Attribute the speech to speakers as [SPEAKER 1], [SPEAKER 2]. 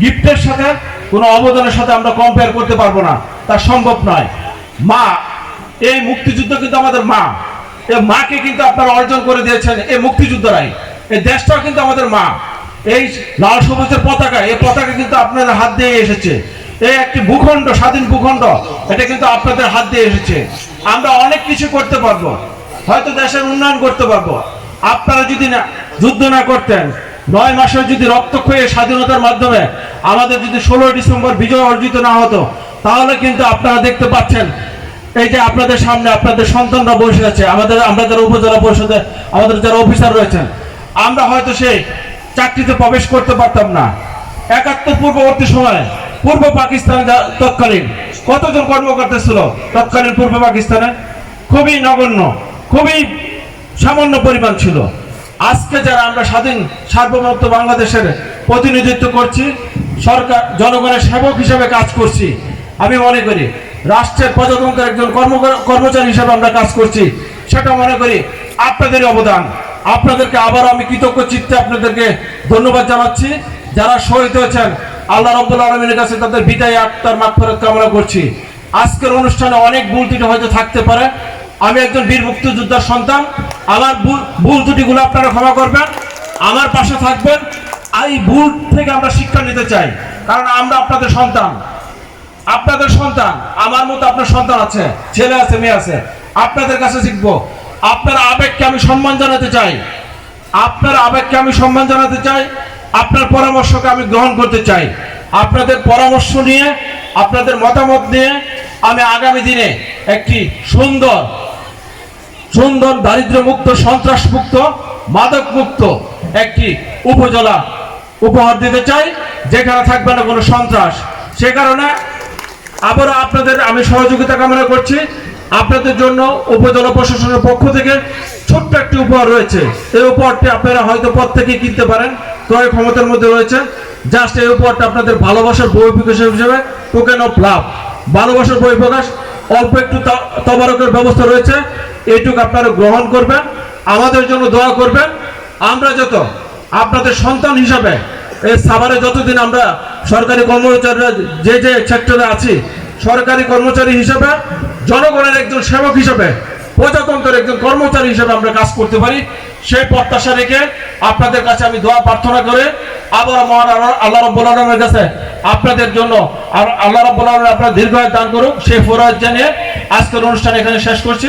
[SPEAKER 1] গিফটের সাথে কোনো অবদানের সাথে আমরা কম্পেয়ার করতে পারব না। তা সম্ভব নয়। মা, এই মুক্তিযুদ্ধ কিন্তু আমাদের মা। এই মাকে কিন্তু আপনারা অর্জন করে দিয়েছেন এই মুক্তিযুদ্ধরাই। এই দেশটাও কিন্তু আমাদের মা। এই লাল সবুজের পতাকা, এই পতাকা কিন্তু আপনাদের হাত দিয়ে এসেছে। এই একটি ভূখণ্ড, স্বাধীন ভূখণ্ড, এটা কিন্তু আপনাদের হাত দিয়ে এসেছে। আমরা অনেক কিছু করতে পারব। হয়তো দেশের উন্নয়ন করতে পারব। আপনারা যদি না, যুদ্ধ না করতেন নয় মাসের যদি রক্তক্ষয়ী স্বাধীনতার মাধ্যমে আমাদের যদি ষোলোই ডিসেম্বর বিজয় অর্জিত না হতো, তাহলে কিন্তু আপনারা দেখতে পাচ্ছেন, এই যে আপনাদের সামনে আপনাদের সন্তানরা বসে আছে, আমাদের আমাদের উপজেলা পরিষদে, আমাদের যারা অফিসার রয়েছেন, আমরা হয়তো সেই চাকরিতে প্রবেশ করতে পারতাম না। একাত্তর পূর্ববর্তী সময়ে পূর্ব পাকিস্তান তৎকালীন কতজন কর্মকর্তা ছিল তৎকালীন পূর্ব পাকিস্তানে? খুবই নগণ্য, খুবই সামান্য পরিমাণ ছিল। আজকে যারা আমরা স্বাধীন সার্বভৌমত্ব বাংলাদেশের প্রতিনিধিত্ব করছি, সরকার, জনগণের সেবক হিসেবে কাজ করছি, আমি মনে করি রাষ্ট্রের প্রজাতন্ত্রের একজন কর্ম কর্মচারী হিসেবে আমরা কাজ করছি, সেটা মনে করি আপনাদের অবদান। আপনাদেরকে আবার আমি কৃতজ্ঞ চিত্তে আপনাদেরকে ধন্যবাদ জানাচ্ছি। যারা শহীদ হয়েছেন, আল্লাহ রব্বুল আলমিনের কাছে তাদের বিদায় আত্মার মাগফিরাত কামনা করছি। আজকের অনুষ্ঠানে অনেক ভুল হয়তো থাকতে পারে। আমি একজন বীর মুক্তিযোদ্ধার সন্তান। আমার ভুল- ত্রুটিগুলো আপনারা ক্ষমা করবেন, আমার পাশে থাকবেন। এই ভুল থেকে আমরা শিক্ষা নিতে চাই, কারণ আমরা আপনাদের সন্তান। আপনাদের সন্তান, আমার মতো আপনার সন্তান আছে, ছেলে আছে, মেয়ে আছে, আপনাদের কাছে শিখব। আপনার আবেগকে আমি সম্মান জানাতে চাই। আপনার আবেগকে আমি সম্মান জানাতে চাই। আপনার পরামর্শকে আমি গ্রহণ করতে চাই। আপনাদের পরামর্শ নিয়ে, আপনাদের মতামত নিয়ে আমি আগামী দিনে একটি সুন্দর সুন্দর দারিদ্র মুক্ত সন্ত্রাস মুক্ত মাদক মুক্ত একটি উপজেলা উপহার দিতে চাই। যেখানে থাকবে না কোনো সন্ত্রাস। সে কারণে আবারও আপনাদের আমি সহযোগিতা কামনা করছি। আপনাদের জন্য উপজেলা প্রশাসনের পক্ষ থেকে ছোট্ট একটি উপহার রয়েছে। এই উপহারটি আপনারা হয়তো প্রত্যেকেই কিনতে পারেন, ক্রয় ক্ষমতার মধ্যে রয়েছে। জাস্ট এই উপহারটা আপনাদের ভালোবাসার বই প্রকাশ হিসেবে টোকেন অফ লাভ ভালোবাসার বই প্রকাশ। অল্প একটু তবারকের ব্যবস্থা রয়েছে। এইটুকু আপনারা গ্রহণ করবেন, আমাদের জন্য দোয়া করবেন। আমরা যত আপনাদের সন্তান হিসাবে এই সাভারে যতদিন আমরা সরকারি কর্মচারীরা যে যে সেক্টরে আছি, সরকারি কর্মচারী হিসাবে, জনগণের একজন সেবক হিসাবে, প্রজাতন্ত্রের একজন কর্মচারী হিসেবে আমরা কাজ করতে পারি। সেই প্রত্যাশা রেখে আপনাদের কাছে আমি দোয়া প্রার্থনা করে আবার মহান আল্লাহ- রব্বুল আলমের কাছে আপনাদের জন্য আর আল্লাহ রব্বুল আলম আপনার দীর্ঘায়ু দান করুক। সেই ফোরাজ জানিয়ে আজকের অনুষ্ঠান এখানে শেষ করছি।